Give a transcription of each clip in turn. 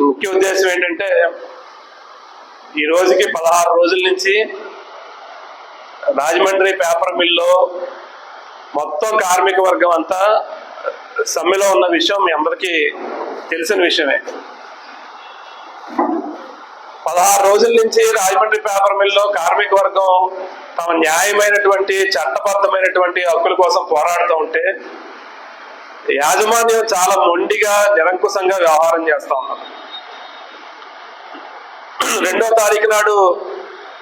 ముఖ్య ఉద్దేశం ఏంటంటే ఈ రోజుకి పదహారు రోజుల నుంచి రాజమండ్రి పేపర్ మిల్లో మొత్తం కార్మిక వర్గం అంతా సమ్మెలో ఉన్న విషయం మీ అందరికీ తెలిసిన విషయమే. పదహారు రోజుల నుంచి రాజమండ్రి పేపర్ మిల్లో కార్మిక వర్గం తమ న్యాయమైనటువంటి చట్టబద్ధమైనటువంటి హక్కుల కోసం పోరాడుతూ ఉంటే యాజమాన్యం చాలా మొండిగా నిరంకుశంగా వ్యవహారం చేస్తూ ఉన్నారు. రెండో తారీఖు నాడు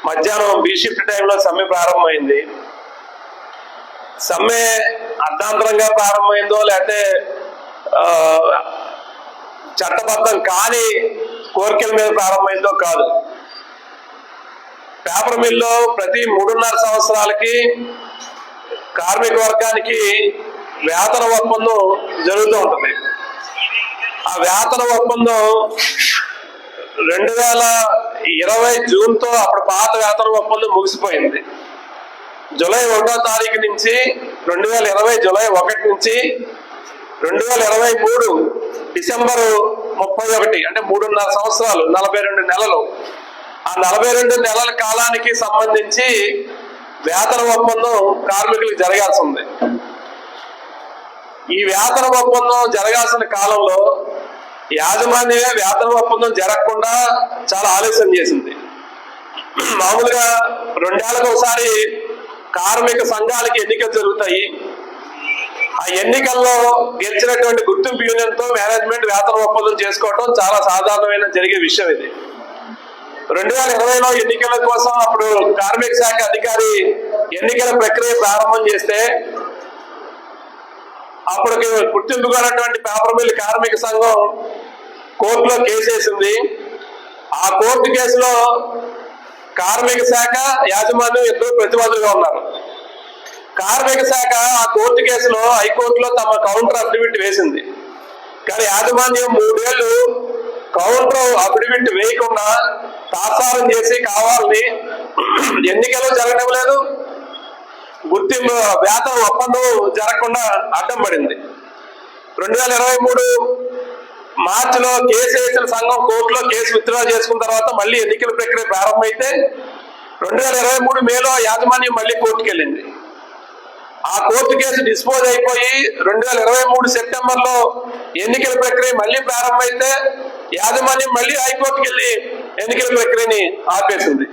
మధ్యాహ్నం బీ షిఫ్ట్ టైంలో సమ్మె ప్రారంభమైంది. సమ్మె అర్ధాంతరంగా ప్రారంభమైందో లేకపోతే చట్టబద్ధం కాని కోరికల మీద ప్రారంభమైందో కాదు. పేపర్ మిల్లో ప్రతి మూడున్నర సంవత్సరాలకి కార్మిక వర్గానికి వేతన ఒప్పందం జరుగుతూ ఉంటుంది. ఆ వేతన ఒప్పందం రెండు వేల ఇరవై జూన్తో అప్పుడు పాత వేతన ఒప్పందం ముగిసిపోయింది. జూలై ఒకటో తారీఖు నుంచి రెండు వేల ఇరవై జూలై ఒకటి నుంచి రెండు వేల ఇరవై మూడు డిసెంబరు ముప్పై ఒకటి అంటే మూడున్నర సంవత్సరాలు నలభై రెండు నెలలు. ఆ నలభై రెండు నెలల కాలానికి సంబంధించి వేతన ఒప్పందం కార్మికులకు జరగాల్సి ఉంది. ఈ వేతన ఒప్పందం జరగాల్సిన కాలంలో యాజమాన్యమే వేతన ఒప్పందం జరగకుండా చాలా ఆలస్యం చేసింది. మామూలుగా రెండేళ్ళకు ఒకసారి కార్మిక సంఘాలకి ఎన్నికలు జరుగుతాయి. ఆ ఎన్నికల్లో గెలిచినటువంటి గుర్తింపు యూనియన్తో మేనేజ్మెంట్ వేతన ఒప్పందం చేసుకోవడం చాలా సాధారణమైన జరిగే విషయం ఇది. రెండు వేల ఇరవైలో ఎన్నికల కోసం అప్పుడు కార్మిక శాఖ అధికారి ఎన్నికల ప్రక్రియ ప్రారంభం చేస్తే అప్పుడు గుర్తింపుకున్నటువంటి పేపర్ మిల్ కార్మిక సంఘం కోర్టులో కేసేసింది ఆ కోర్టు కేసులో కార్మిక శాఖ యాజమాన్యం ఇద్దరు ప్రతివాదులుగా ఉన్నారు. కార్మిక శాఖ ఆ కోర్టు కేసులో హైకోర్టులో తమ కౌంటర్ అఫిడవిట్ వేసింది. కానీ యాజమాన్యం మూడేళ్ళు కౌంటర్ అఫిడవిట్ వేయకుండా తాత్సారం చేసి కావాలని ఎన్నికలు జరగడం గుర్తింపు వేతన ఒప్పందం జరగకుండా అడ్డం పడింది. రెండు వేల ఇరవై మూడు మార్చిలో కేసు వేసిన సంఘం కోర్టులో కేసు విత్డ్రా చేసుకున్న తర్వాత మళ్ళీ ఎన్నికల ప్రక్రియ ప్రారంభమైతే రెండు వేల ఇరవై మూడు మేలో యాజమాన్యం మళ్ళీ కోర్టుకు వెళ్ళింది ఆ కోర్టు కేసు డిస్పోజ్ అయిపోయి రెండు వేల ఇరవై మూడు సెప్టెంబర్లో ఎన్నికల ప్రక్రియ మళ్ళీ ప్రారంభమైతే యాజమాన్యం మళ్ళీ హైకోర్టుకి వెళ్ళి ఎన్నికల ప్రక్రియని ఆపేసింది.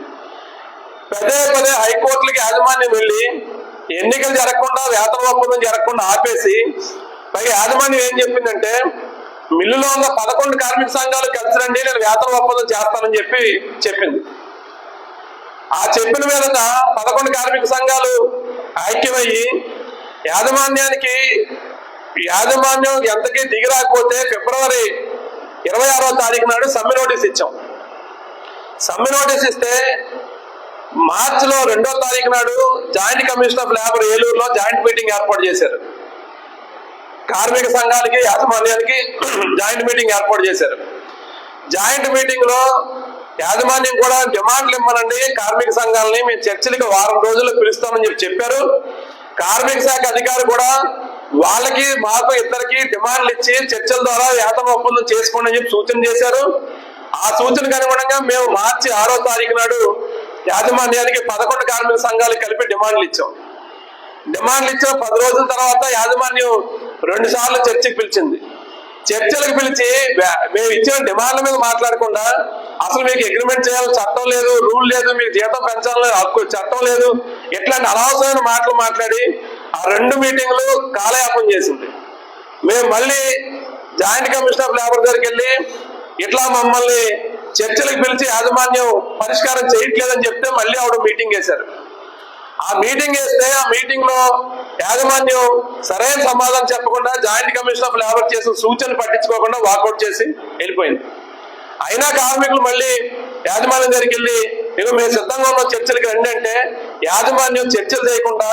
పదే పదే హైకోర్టులకి యాజమాన్యం వెళ్ళి ఎన్నికలు జరగకుండా వేతన ఒప్పందం జరగకుండా ఆపేసి పైగా యాజమాన్యం ఏం చెప్పిందంటే మిల్లులో ఉన్న పదకొండు కార్మిక సంఘాలు కలిసి రండి నేను వేతన ఒప్పందం చేస్తానని చెప్పి చెప్పింది. ఆ చెప్పిన మీదట పదకొండు కార్మిక సంఘాలు ఐక్యమయ్యి యాజమాన్యానికి యాజమాన్యం ఎంతకీ దిగి రాకపోతే ఫిబ్రవరి ఇరవై ఆరో తారీఖు నాడు సమ్మె నోటీస్ ఇచ్చాం. సమ్మె నోటీస్ ఇస్తే మార్చిలో రెండో తారీఖు నాడు జాయింట్ కమిషన్ ఆఫ్ లేబర్ ఏలూరులో జాయింట్ మీటింగ్ ఏర్పాటు చేశారు. కార్మిక సంఘానికి యాజమాన్యానికి జాయింట్ మీటింగ్ ఏర్పాటు చేశారు. జాయింట్ మీటింగ్లో యాజమాన్యం కూడా డిమాండ్లు ఇమ్మనండి కార్మిక సంఘాలని మేము చర్చలకు వారం రోజుల్లో పిలుస్తామని చెప్పి చెప్పారు. కార్మిక శాఖ అధికారులు కూడా వాళ్ళకి మాకు ఇద్దరికి డిమాండ్లు ఇచ్చి చర్చల ద్వారా వేతన ఒప్పందం చేసుకోండి అని చెప్పి సూచన చేశారు. ఆ సూచనకు అనుగుణంగా మేము మార్చి ఆరో తారీఖు నాడు యాజమాన్యానికి పదకొండు కార్మిక సంఘాలు కలిపి డిమాండ్లు ఇచ్చాం. డిమాండ్లు ఇచ్చిన పది రోజుల తర్వాత యాజమాన్యం రెండు సార్లు చర్చకు పిలిచింది. చర్చలకు పిలిచి మేము ఇచ్చిన డిమాండ్ల మీద మాట్లాడకుండా అసలు మీకు అగ్రిమెంట్ చేయాలి చట్టం లేదు రూల్ లేదు మీకు జీతం పెంచాలని హక్కు చట్టం లేదు ఇట్లాంటి అనవసరమైన మాటలు మాట్లాడి ఆ రెండు మీటింగ్లు కాలయాపం చేసింది. మేము మళ్ళీ జాయింట్ కమిషన్ ఆఫ్ లేబర్ దగ్గరికి వెళ్ళి ఇట్లా మమ్మల్ని చర్చలకు పిలిచి యాజమాన్యం పరిష్కారం చేయట్లేదని చెప్తే మళ్ళీ ఆవిడ మీటింగ్ వేశారు. ఆ మీటింగ్ వేస్తే ఆ మీటింగ్లో యాజమాన్యం సరైన సమాధానం చెప్పకుండా జాయింట్ కమిషన్ ఆఫ్ లేబర్ చేసిన సూచన పట్టించుకోకుండా వాకౌట్ చేసి వెళ్ళిపోయింది. అయినా కార్మికులు మళ్ళీ యాజమాన్యం దగ్గరికి వెళ్ళి ఇక మేము సిద్ధంగా ఉన్న చర్చలకు రండి అంటే యాజమాన్యం చర్చలు చేయకుండా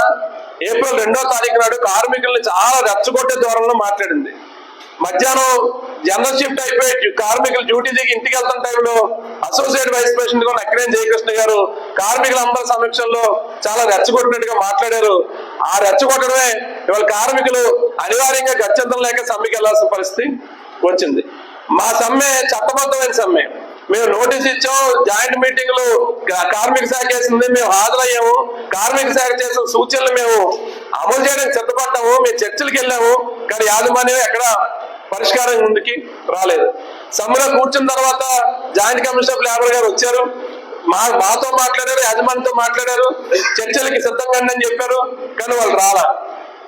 ఏప్రిల్ రెండో తారీఖు నాడు కార్మికుల్ని చాలా రెచ్చగొట్టే ధోరణిలో మాట్లాడింది. మధ్యాహ్నం జనరల్ షిఫ్ట్ అయిపోయి కార్మికులు డ్యూటీ దిగి ఇంటికి వెళ్తున్న టైంలో అసోసియేట్ వైస్ ప్రెసిడెంట్గా అక్కడే జయకృష్ణ గారు కార్మికులందరి సమక్షంలో చాలా రెచ్చగొట్టినట్టుగా మాట్లాడారు. ఆ రెచ్చగొట్టడమే ఇవాళ కార్మికులు అనివార్యంగా గత్యంతరం లేక సమ్మెకి వెళ్ళాల్సిన పరిస్థితి వచ్చింది. మా సమ్మె చట్టబద్ధమైన సమ్మె. మేము నోటీస్ ఇచ్చాం జాయింట్ మీటింగ్లు కార్మిక శాఖ వేసింది మేము హాజరయ్యాము. కార్మిక శాఖ చేసిన సూచనలు మేము అమలు చేయడానికి సిద్ధపడ్డాము మేము చర్చలకు వెళ్ళాము. కానీ యాజమాన్యం ఎక్కడ పరిష్కారం ముందుకి రాలేదు. సమ్మెలో కూర్చున్న తర్వాత జాయింట్ కమిషన్ ఆఫ్ లేబర్ గారు వచ్చారు. మా మాతో మాట్లాడారు యజమానితో మాట్లాడారు చర్చలకి సిద్ధంగా ఉండి అని చెప్పారు కానీ వాళ్ళు రాలా.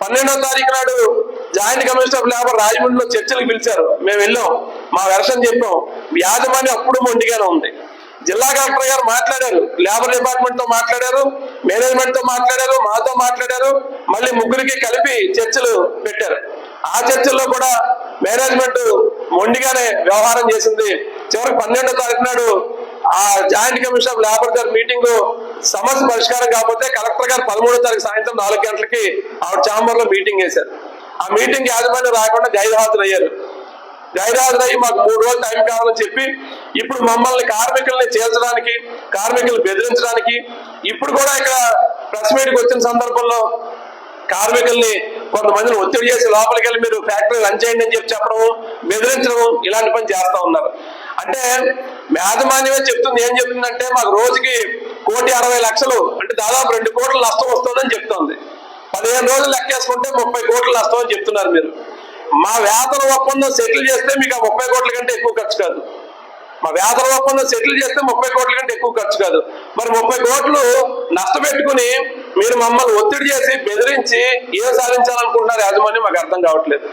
పన్నెండో తారీఖు నాడు జాయింట్ కమిషనర్ ఆఫ్ లేబర్ రాజమండ్రిలో చర్చలకు పిలిచారు. మేము వెళ్ళాం. మా వెర్షన్ చెప్పాం. యాజమాన్యం అప్పుడు మొండిగానే ఉంది. జిల్లా కలెక్టర్ గారు మాట్లాడారు. లేబర్ డిపార్ట్మెంట్తో మాట్లాడారు. మేనేజ్మెంట్తో మాట్లాడారు. మాతో మాట్లాడారు. మళ్ళీ ముగ్గురికి కలిపి చర్చలు పెట్టారు. ఆ చర్చల్లో కూడా మేనేజ్మెంట్ మొండిగానే వ్యవహారం చేసింది. చివరికి పన్నెండో తారీఖు నాడు ఆ జాయింట్ కమిషన్ ఆఫ్ లేబర్ గారి మీటింగ్ సమస్య పరిష్కారం కాకపోతే కలెక్టర్ గారు పదమూడో తారీఖు సాయంత్రం నాలుగు గంటలకి ఆవిడ ఛాంబర్లో మీటింగ్ వేశారు. ఆ మీటింగ్ యాజమాన్యం రాకుండా గైరు హాజరయ్యారు మాకు మూడు రోజులు టైం కావాలని చెప్పి ఇప్పుడు మమ్మల్ని కార్మికుల్ని చేర్చడానికి కార్మికులు బెదిరించడానికి ఇప్పుడు కూడా ఇక్కడ ప్రెస్ మీట్కి వచ్చిన సందర్భంలో కార్మికుల్ని కొంతమందిని ఒత్తిడి చేసి లోపలికి వెళ్ళి మీరు ఫ్యాక్టరీ రన్ చేయండి అని చెప్పి చెప్పడం బెదిరించడం ఇలాంటి పని చేస్తా ఉన్నారు. అంటే యాజమాన్యమే చెప్తుంది ఏం చెప్తుందంటే మాకు రోజుకి కోటి అరవై లక్షలు అంటే దాదాపు రెండు కోట్ల నష్టం వస్తుందని చెప్తోంది. పదిహేను రోజులు లెక్కేసుకుంటే ముప్పై కోట్ల నష్టం అని చెప్తున్నారు మీరు. మా వేతన ఒప్పందం సెటిల్ చేస్తే మీకు ఆ ముప్పై కోట్ల కంటే ఎక్కువ ఖర్చు కాదు. మా వేతన ఒప్పందం సెటిల్ చేస్తే ముప్పై కోట్ల కంటే ఎక్కువ ఖర్చు కాదు. మరి ముప్పై కోట్లు నష్టపెట్టుకుని మీరు మమ్మల్ని ఒత్తిడి చేసి బెదిరించి ఏం సాధించాలనుకుంటున్నారు యాజమాన్యం మాకు అర్థం కావట్లేదు.